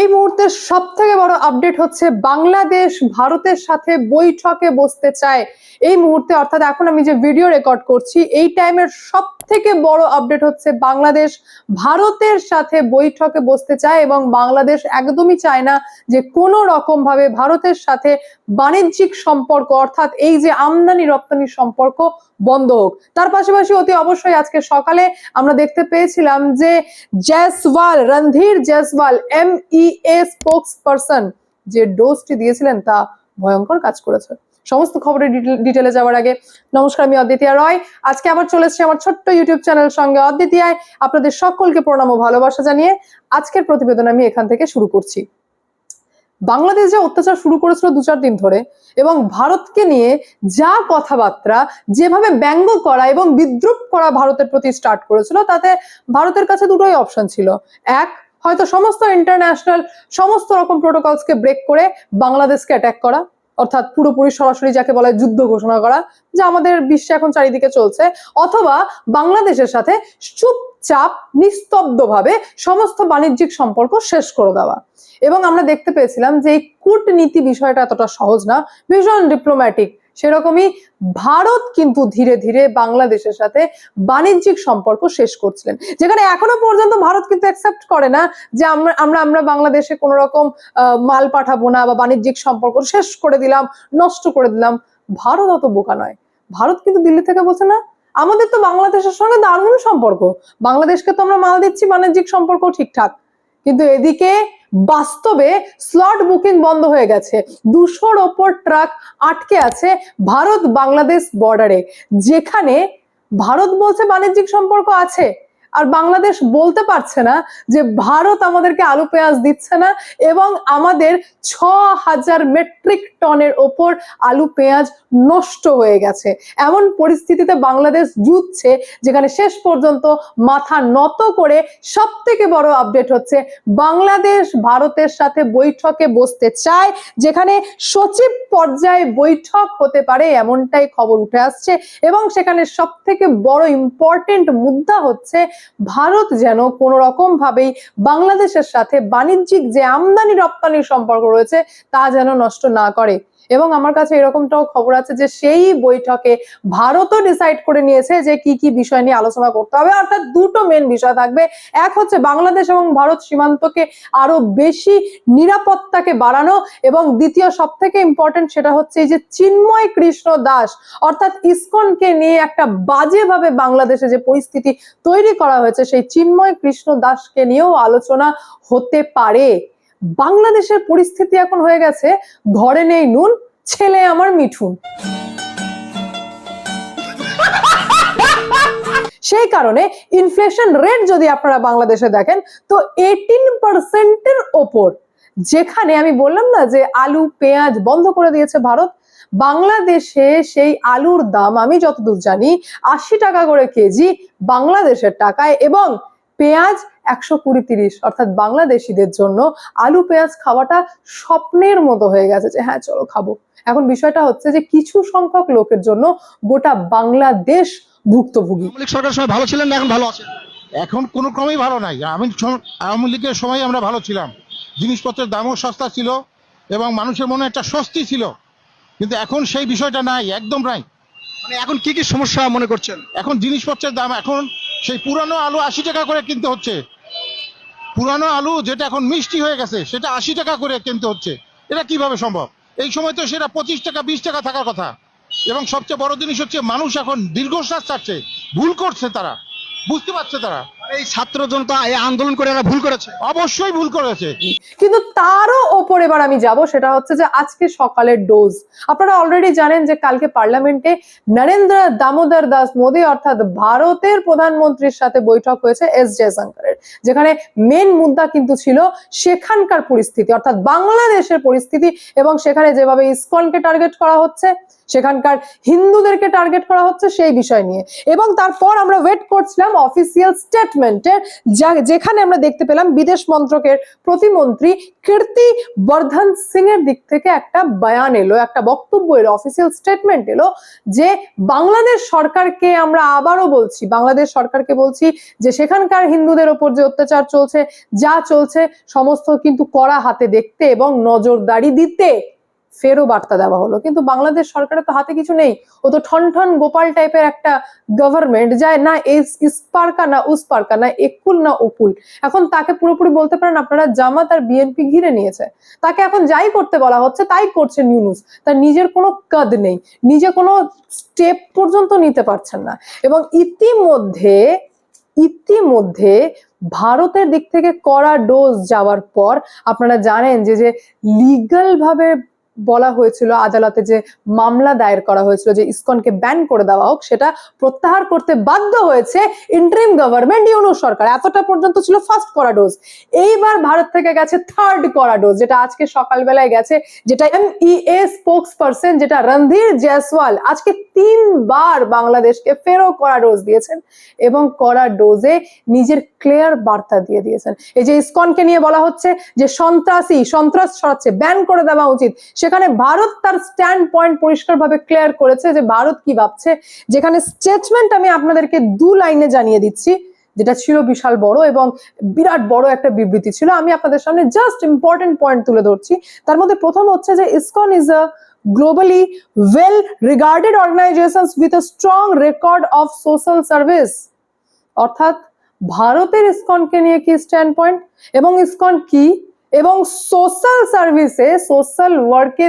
এই মুহূর্তে সব থেকে বড় আপডেট হচ্ছে বাংলাদেশ ভারতের সাথে বৈঠকে বসতে চায়। এই মুহূর্তে অর্থাৎ এখন আমি যে ভিডিও রেকর্ড করছি, এই টাইমের সব থেকে বড় আপডেট হচ্ছে বাংলাদেশ ভারতের সাথে বৈঠকে বসতে চায় এবং বাংলাদেশ একদমই চায় না যে কোনো রকম ভাবে ভারতের সাথে বাণিজ্যিক সম্পর্ক অর্থাৎ এই যে আমদানি রপ্তানি সম্পর্ক বন্ধ হোক। তার পাশাপাশি অতি অবশ্যই আজকে সকালে আমরা দেখতে পেয়েছিলাম যে Jaiswal, Randhir Jaiswal M E A spokesperson যে ডোজটি দিয়েছিলেন তা ভয়ঙ্কর কাজ করেছে। সমস্ত খবরের ডিটেলে যাওয়ার আগে নমস্কার, আমি অদ্বিতীয়া রয়। আজকে আবার চলে এসেছি আমার ছোট্ট ইউটিউব চ্যানেল সঙ্গে। অদ্বিতীয়ায় আপনাদের সকলকে প্রণাম ও ভালোবাসা জানিয়ে আজকের প্রতিবেদন আমি এখান থেকে শুরু করছি। বাংলাদেশ যে অত্যাচার শুরু করেছিল দু চার দিন ধরে এবং ভারতকে নিয়ে যা কথাবার্তা যেভাবে ব্যঙ্গ করা এবং বিদ্রুপ করা ভারতের প্রতি স্টার্ট করেছিল, তাতে ভারতের কাছে দুটোই অপশন ছিল। এক হয়তো সমস্ত ইন্টারন্যাশনাল সমস্ত রকম প্রোটোকলসকে ব্রেক করে বাংলাদেশকে অ্যাটাক করা, অর্থাৎ পুরোপুরি সরাসরি যাকে বলা যুদ্ধ ঘোষণা করা, যা আমাদের বিশ্বে এখন চারিদিকে চলছে, অথবা বাংলাদেশের সাথে চুপচাপ, নিস্তব্ধভাবে সমস্ত বাণিজ্যিক সম্পর্ক শেষ করে দেওয়া। এবং আমরা দেখতে পেয়েছিলাম যে এই কূটনীতি বিষয়টা এতটা সহজ না, ভীষণ ডিপ্লোম্যাটিক সেরকমই ভারত কিন্তু ধীরে ধীরে বাংলাদেশের সাথে বাণিজ্যিক সম্পর্ক শেষ করছিলেন। যেখানে এখনও পর্যন্ত ভারত কিন্তু অ্যাকসেপ্ট করে না যে আমরা আমরা আমরা বাংলাদেশে কোনো রকম মাল পাঠাবো না বা বাণিজ্যিক সম্পর্ক শেষ করে দিলাম, নষ্ট করে দিলাম। ভারত অত বোকা নয়। ভারত কিন্তু দিল্লি থেকে বলছে না, আমাদের তো বাংলাদেশের সঙ্গে দারুণ সম্পর্ক। বাংলাদেশকে তো আমরা মাল দিচ্ছি, বাণিজ্যিক সম্পর্ক ঠিকঠাক। কিন্তু এদিকে বাস্তবে স্লট বুকিং বন্ধ হয়ে গেছে। দুশোর ওপর ট্রাক আটকে আছে ভারত বাংলাদেশ বর্ডারে যেখানে ভারত বলছে বাণিজ্যিক সম্পর্ক আছে। আর বাংলাদেশ বলতে পারছে না যে ভারত আমাদেরকে আলু পেঁয়াজ দিচ্ছে না এবং আমাদের ছ হাজার মেট্রিক টনের ওপর আলু পেঁয়াজ নষ্ট হয়ে গেছে। এমন পরিস্থিতিতে বাংলাদেশ জুটছে যেখানে শেষ পর্যন্ত মাথা নত করে সব থেকে বড় আপডেট হচ্ছে বাংলাদেশ ভারতের সাথে বৈঠকে বসতে চায়, যেখানে সচিব পর্যায়ে বৈঠক হতে পারে এমনটাই খবর উঠে আসছে এবং সেখানে সব থেকে বড় ইম্পর্টেন্ট মুদ্রা হচ্ছে ভারত যেন কোনো রকম ভাবেই বাংলাদেশের সাথে বাণিজ্যিক যে আমদানি রপ্তানির সম্পর্ক রয়েছে, তা যেন নষ্ট না করে। এবং আমার কাছে এরকমটাও খবর আছে যে সেই বৈঠকে ভারতও ডিসাইড করে নিয়েছে যে কি কি বিষয় নিয়ে আলোচনা করতে হবে। অর্থাৎ দুটো মেন বিষয় থাকবে। এক হচ্ছে বাংলাদেশ এবং ভারত সীমান্তকে আরও বেশি নিরাপত্তাকে বাড়ানো এবং দ্বিতীয় সব থেকে ইম্পর্টেন্ট সেটা হচ্ছে এই যে চিন্ময় কৃষ্ণ দাস, অর্থাৎ ইসকনকে নিয়ে একটা বাজেভাবে বাংলাদেশে যে পরিস্থিতি তৈরি করা হয়েছে, সেই চিন্ময় কৃষ্ণ দাসকে নিয়েও আলোচনা হতে পারে। বাংলাদেশের পরিস্থিতি এখন হয়ে গেছে, ঘরে নেই নুন, ছেলে আমার মিঠুন। সেই কারণে ইনফ্লেশন রেট যদি আপনারা বাংলাদেশে দেখেন, তো এইটিন পার্সেন্টের ওপর, যেখানে আমি বললাম না যে আলু, পেঁয়াজ বন্ধ করে দিয়েছে ভারত, বাংলাদেশে সেই আলুর দাম, আমি যতদূর জানি, আশি টাকা করে কেজি বাংলাদেশের টাকায় এবং পেঁয়াজ একশো কুড়ি তিরিশ অর্থাৎ বাংলাদেশিদের জন্য আলু পেঁয়াজ খাওয়াটা স্বপ্নের মতো হয়ে গেছে যে হ্যাঁ চলো খাব। এখন বিষয়টা হচ্ছে যে কিছু সংখ্যক লোকের জন্য গোটা বাংলাদেশ ভুক্তভোগী। আওয়ামী লীগ সময় ভালো ছিলেন না এখন ভালো আছেন? এখন কোনো ক্রমেই ভালো নাই। আমি আওয়ামী লীগের সময় আমরা ভালো ছিলাম। জিনিসপত্রের দামও সস্তা ছিল এবং মানুষের মনে একটা স্বস্তি ছিল। কিন্তু এখন সেই বিষয়টা নাই একদম নাই। মানে এখন কি কি সমস্যা মনে করছেন? এখন জিনিসপত্রের দাম এখন সেই পুরানো আলু আশি টাকা করে কিনতে হচ্ছে। পুরানো আলু যেটা এখন মিষ্টি হয়ে গেছে সেটা আশি টাকা করে কিনতে হচ্ছে। এটা কীভাবে সম্ভব? এই সময় তো সেটা পঁচিশ টাকা বিশ টাকা থাকার কথা। এবং সবচেয়ে বড় জিনিস হচ্ছে মানুষ এখন দীর্ঘশ্বাস ছাড়ছে ভুল করছে তারা। বুঝতে পারছে তারা। এই ছাত্র জনতা এই আন্দোলন করে এরা ভুল করেছে। অবশ্যই ভুল করেছে। কিন্তু তারও ওপর এবার আমি যাব, সেটা হচ্ছে যে আজকে সকালের ডোজ আপনারা অলরেডি জানেন যে কালকে পার্লামেন্টে নরেন্দ্র দামোদর দাস মোদী অর্থাৎ ভারতের প্রধানমন্ত্রীর সাথে বৈঠক হয়েছে এস জয়শঙ্করের, যেখানে মেন মুদ্রা কিন্তু ছিল সেখানকার পরিস্থিতি, অর্থাৎ বাংলাদেশের পরিস্থিতি, এবং সেখানে যেভাবে ইসকনকে টার্গেট করা হচ্ছে, সেখানকার হিন্দুদেরকে টার্গেট করা হচ্ছে সেই বিষয় নিয়ে। এবং তারপর আমরা ওয়েট করছিলাম অফিসিয়াল স্টেটমেন্ট স্টেটমেন্টের যেখানে আমরা দেখতে পেলাম বিদেশ মন্ত্রকের প্রতিমন্ত্রী কীর্তি বর্ধন সিং এর দিক থেকে একটা বয়ান এলো, একটা বক্তব্য এলো অফিসিয়াল স্টেটমেন্ট এলো যে বাংলাদেশ সরকারকে আমরা আবারও বলছি, বাংলাদেশ সরকারকে বলছি যে সেখানকার হিন্দুদের ওপর যে অত্যাচার চলছে, যা চলছে, সমস্ত কিন্তু কড়া হাতে দেখতে এবং নজরদারি দিতে ফেরও বার্তা দেওয়া হলো। কিন্তু বাংলাদেশ সরকারের তো হাতে কিছু নেই। ও তো ঠন ঠন গোপাল টাইপের একটা গভর্নমেন্ট যায় না ইস্পারকা না উসপারকা না একুল না উকুল এখন তাকে পুরোপুরি বলতে পারেন আপনারা জামাত আর বিএনপি ঘিরে নিয়েছে। তাকে এখন যাই করতে বলা হচ্ছে তাই করছে নিউনুস তার নিজের কোনো কাদ নেই। নিজে কোনো স্টেপ পর্যন্ত নিতে পারছেন না। এবং ইতিমধ্যে ইতিমধ্যে ভারতের দিক থেকে কড়া ডোজ যাওয়ার পর আপনারা জানেন যে যে লিগাল ভাবে বলা হয়েছিল আদালতে যে মামলা দায়ের করা হয়েছিল, যে ইসকনকে ব্যান করে দেওয়া হোক, সেটা প্রত্যাহার করতে বাধ্য হয়েছে ইন্টারিম গভর্নমেন্ট ইউনো সরকার। এতটা পর্যন্ত ছিল ফার্স্ট করা ডোজ এইবার ভারত থেকে গেছে থার্ড করা ডোজ যেটা আজকে সকালবেলায় গেছে, যেটা এমইএ স্পোক্স পার্সন যেটা রণধীর জয়সওয়াল আজকে তিনবার বাংলাদেশকে ফেরো করা ডোজ দিয়েছেন এবং করা ডোজে নিজের ক্লিয়ার বার্তা দিয়ে দিয়েছেন। এই যে ইসকনকে নিয়ে বলা হচ্ছে যে সন্ত্রাসী, সন্ত্রাস ছড়াচ্ছে ব্যান করে দেওয়া উচিত সেখানে ভারত তার স্ট্যান্ড পয়েন্ট পরিষ্কারভাবে ক্লিয়ার করেছে যে ভারত কি ভাবছে। যেখানে স্টেটমেন্ট আমি আপনাদেরকে দু লাইনে জানিয়ে দিচ্ছি, যেটা ছিল বিশাল বড় এবং বিরাট বড় একটা বিবৃতি ছিল। আমি আপনাদের সামনে জাস্ট ইম্পর্টেন্ট পয়েন্ট তুলে ধরছি। তার মধ্যে প্রথম হচ্ছে যে ISKCON is a globally well regarded organizations with a strong record of social service অর্থাৎ ভারতের ইসকনকে নিয়ে কি স্ট্যান্ড পয়েন্ট এবং ইসকন কি? এবং সোশ্যাল সার্ভিসে সোশ্যাল ওয়ার্কে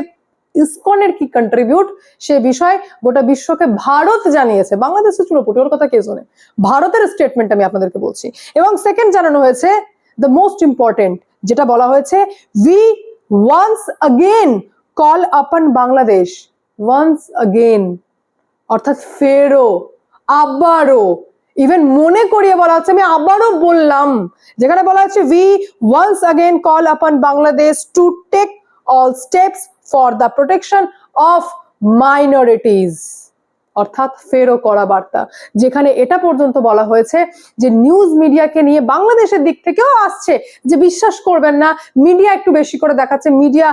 ইসকনের কি কন্ট্রিবিউট সে বিষয়ে গোটা বিশ্বকে ভারত জানিয়েছে। বাংলাদেশের চুলোপুটি ওর কথা কে শোনে? ভারতের স্টেটমেন্ট আমি আপনাদেরকে বলছি। এবং সেকেন্ড জানানো হয়েছে দ্য মোস্ট ইম্পর্টেন্ট যেটা বলা হয়েছে we once again call upon Bangladesh. Once again অর্থাৎ ফেরো আবারও ইভেন মনে করিয়ে বলা হচ্ছে, আমি আবারও বললাম, যেখানে বলা হচ্ছে we once again call upon Bangladesh to take all steps for the protection of minorities অর্থাৎ ফেরো করা বার্তা, যেখানে এটা পর্যন্ত বলা হয়েছে যে নিউজ মিডিয়াকে নিয়ে বাংলাদেশের দিক থেকেও আসছে যে বিশ্বাস করবেন না মিডিয়া একটু বেশি করে দেখাচ্ছে মিডিয়া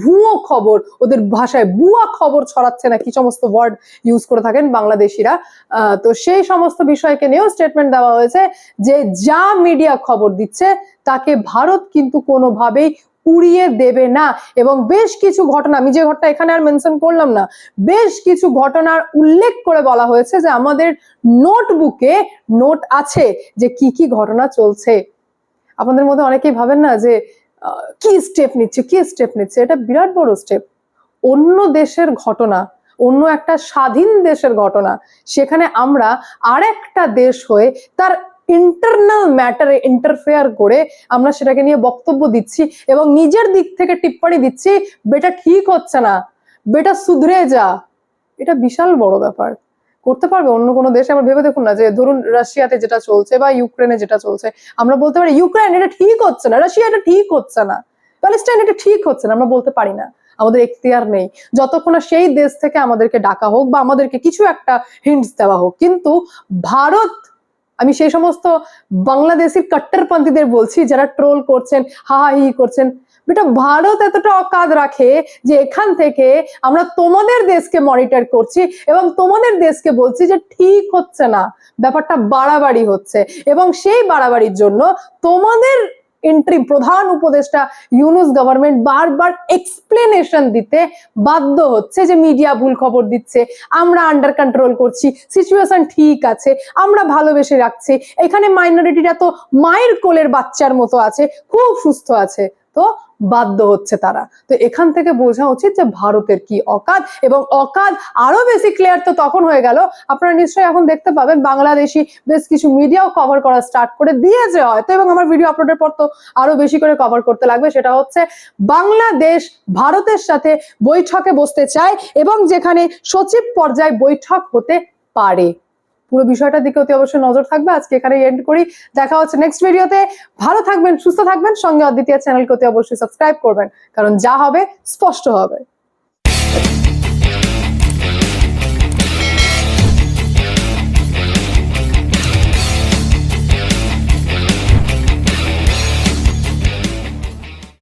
ভুয়ো খবর, ওদের ভাষায় ভুয়া খবর ছড়াচ্ছে না, কি সমস্ত ওয়ার্ড ইউজ করে থাকেন বাংলাদেশিরা। তো সেই সমস্ত বিষয়কে নিয়েও স্টেটমেন্ট দেওয়া হয়েছে যে যা মিডিয়া খবর দিচ্ছে, তাকে ভারত কিন্তু কোনোভাবেই উড়িয়ে দেবে না। এবং বেশ কিছু ঘটনা, আমি যে ঘটনা এখানে আর মেনশন করলাম না, বেশ কিছু ঘটনার উল্লেখ করে বলা হয়েছে যে আমাদের নোটবুকে নোট আছে যে কি কি ঘটনা চলছে। আপনাদের মধ্যে অনেকেই ভাবেন না যে কি স্টেপ নিচ্ছে, কি স্টেপ নিচ্ছে? এটা বিরাট বড় স্টেপ অন্য দেশের ঘটনা, অন্য একটা স্বাধীন দেশের ঘটনা, সেখানে আমরা আরেকটা দেশ হয়ে তার ইন্টারনাল ম্যাটারে ইন্টারফেয়ার করে আমরা সেটাকে নিয়ে বক্তব্য দিচ্ছি এবং নিজের দিক থেকে টিপ্পণী দিচ্ছি, বেটা ঠিক হচ্ছে না, বেটা সুধরে যা। এটা বিশাল বড় ব্যাপার। করতে পারবে অন্য কোনো দেশে? আমরা ভেবে দেখুন না যে ধরুন রাশিয়াতে যেটা চলছে বা ইউক্রেনে যেটা চলছে, আমরা বলতে পারি, ইউক্রেন, এটা ঠিক হচ্ছে না, রাশিয়া এটা ঠিক হচ্ছে না, প্যালেস্টাইন এটা ঠিক হচ্ছে না। আমরা বলতে পারি না। আমাদের এখতিয়ার নেই। যতক্ষণ না সেই দেশ থেকে আমাদেরকে ডাকা হোক বা আমাদেরকে কিছু একটা হিন্টস দেওয়া হোক, কিন্তু ভারত আমি সেই সমস্ত বাংলাদেশের কট্টরপন্থীদের বলছি যারা ট্রোল করছেন হা হা করছেন। বেটা, ভারত এতটা অকাদ রাখে যে এখান থেকে আমরা তোমাদের দেশকে মনিটর করছি এবং তোমাদের দেশকে বলছি যে ঠিক হচ্ছে না। ব্যাপারটা বাড়াবাড়ি হচ্ছে এবং সেই বাড়াবাড়ির জন্য তোমাদের এন্ট্রি প্রধান উপদেষ্টা ইউনুস গভর্নমেন্ট বারবার এক্সপ্লেনেশন দিতে বাধ্য হচ্ছে যে মিডিয়া ভুল খবর দিচ্ছে। আমরা আন্ডার কন্ট্রোল করছি সিচুয়েশন ঠিক আছে, আমরা ভালোবেসে রাখছি। এখানে মাইনরিটিরা তো মায়ের কোলের বাচ্চার মতো আছে, খুব সুস্থ আছে। তো বাধ্য হচ্ছে তারা। তো এখান থেকে বোঝা উচিত যে ভারতের কি অকাদ এবং অকাদ আরও বেশি ক্লিয়ার তো তখন হয়ে গেল। আপনারা নিশ্চয়ই এখন দেখতে পাবেন বাংলাদেশি বেশ কিছু মিডিয়াও কভার করা স্টার্ট করে দিয়েছে হয়তো এবং আমার ভিডিও আপলোডের পর তো আরও বেশি করে কভার করতে লাগবে। সেটা হচ্ছে বাংলাদেশ ভারতের সাথে বৈঠকে বসতে চায় এবং যেখানে সচিব পর্যায়ে বৈঠক হতে পারে। পুরো বিষয়টার দিকে অতি অবশ্যই নজর থাকবে। আজকে এখানে এন্ড করি। দেখা হচ্ছে নেক্সট ভিডিওতে ভালো থাকবেন, সুস্থ থাকবেন। সঙ্গে অদ্বিতীয় চ্যানেলকে অতি অবশ্যই সাবস্ক্রাইব করবেন। কারণ যা হবে, স্পষ্ট হবে।